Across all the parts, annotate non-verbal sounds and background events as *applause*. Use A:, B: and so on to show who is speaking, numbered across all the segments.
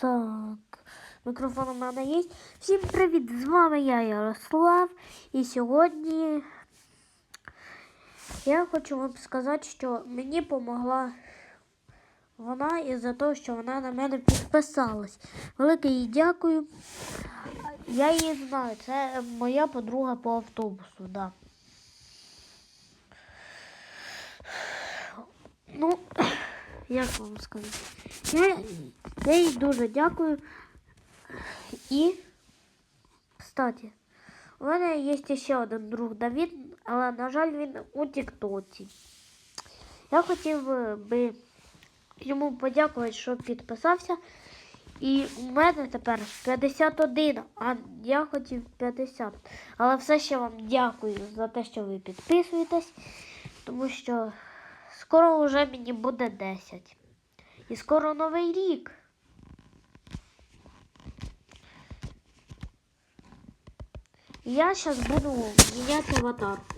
A: Так, мікрофон у мене є. Всім привіт! З вами я, Ярослав. І сьогодні я хочу вам сказати, що мені допомогла вона із-за того, що вона на мене підписалась. Велике їй дякую. Я її знаю, це моя подруга по автобусу, да. Ну, *clears throat* як вам сказати? Я, я дуже дякую. І, кстати, у мене є ще один друг Давід, але, на жаль, він у Тіктоці. Я хотів би йому подякувати, що підписався. І у мене тепер 51, а я хотів 50. Але все ще вам дякую за те, що ви підписуєтесь, тому що скоро вже мені буде 10. І скоро новий рік. Я зараз буду міняти аватарку.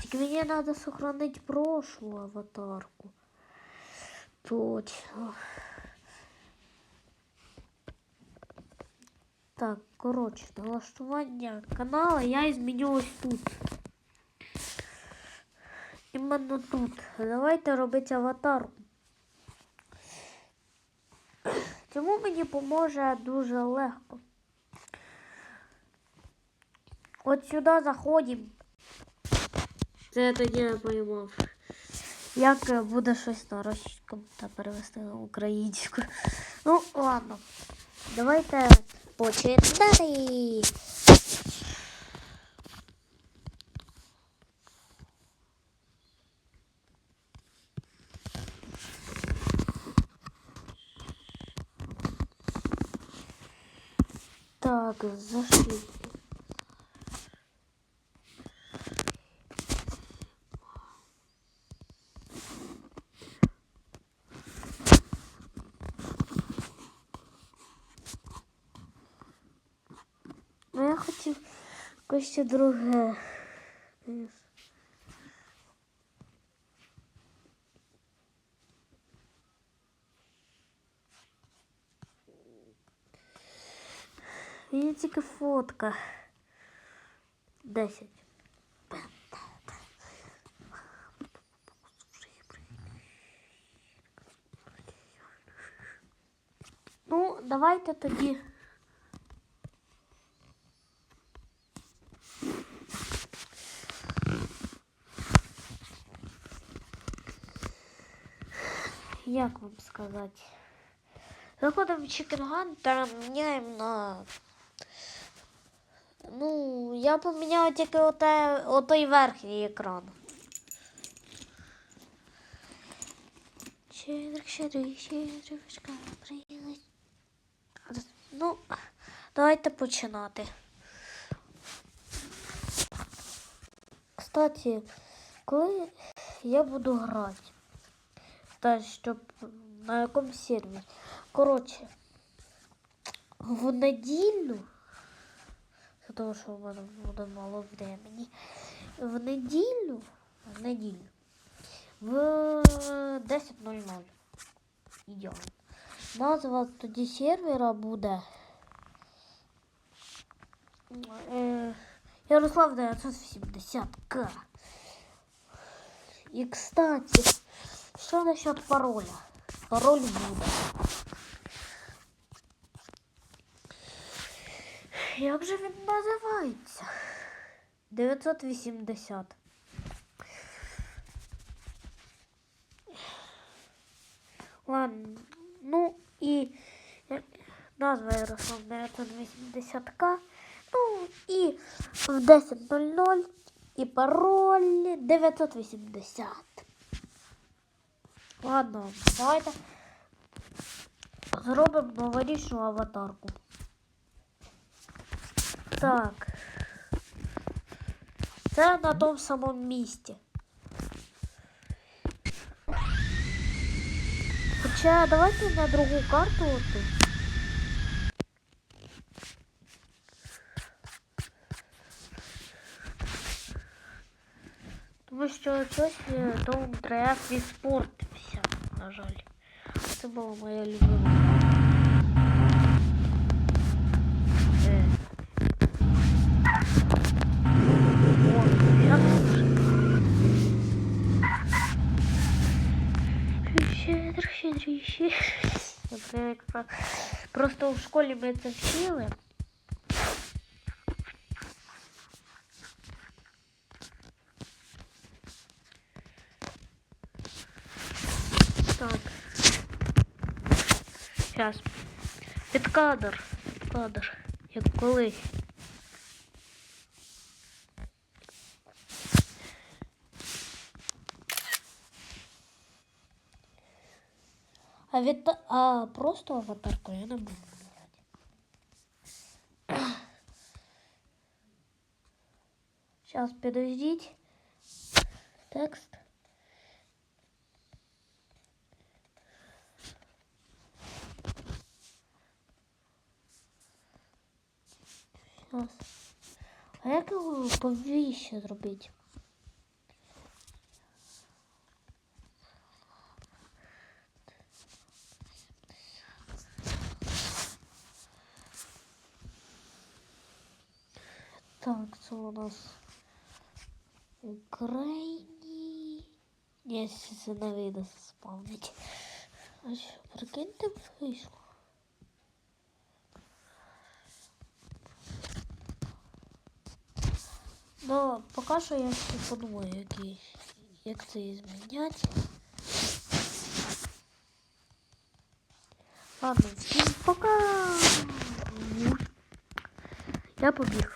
A: Тільки мені треба сохранити прошлу аватарку. Точно. Так, коротше, налаштування каналу я зміню ось тут. Іменно тут. Давайте робити аватарку. Цьому мені поможе дуже легко. От сюди заходимо. Це я тоді не поймав. Як е, буде щось на російському та перевести на українську. Ну, ладно. Давайте починати. Так, зашли. якось ще друге. Мені тільки фотка. Десять. Ну, давайте тоді. Як вам сказати? Заходимо в Чикенган та міняємо на. Ну, я поміняв тільки оте, отой верхній екран. Ну, давайте починати. Кстати, коли я буду грати, та щоб на якому сервері. Коротше, в неділю, за того, що в мене буде мало времени, в неділю, в неділю, в 10.00. Ідеально. Назва тоді сервера буде е, Ярослав 980к. І, кстати, що насчет пароля? Пароль буде. Як же він називається? 980. Ладно, ну і е, назва Ярослав 980к. Ну і в 10.00 і пароль 980. Ладно, давайте зробимо новорічну аватарку. Так. Це на тому самому місці. Хоча давайте на другу карту отут. Тому що щось е, Даунтреф іспортився, на жаль. Це була моя любима. Е. О, як Щедро, щедріше. Це як про- Просто в школі ми це вчили. Сейчас. Під кадр. Під кадр. Як колись. А від а просто аватарку я не буду брати. Сейчас подождите. Текст. Сейчас. А як його повіще зробити? Так, це у нас Україні. Ні, це не вийде спавнить. А що, прикиньте вийшло. Ну, поки що я ще подумаю, які, як це зміняти. Ладно, всім пока. Я побіг.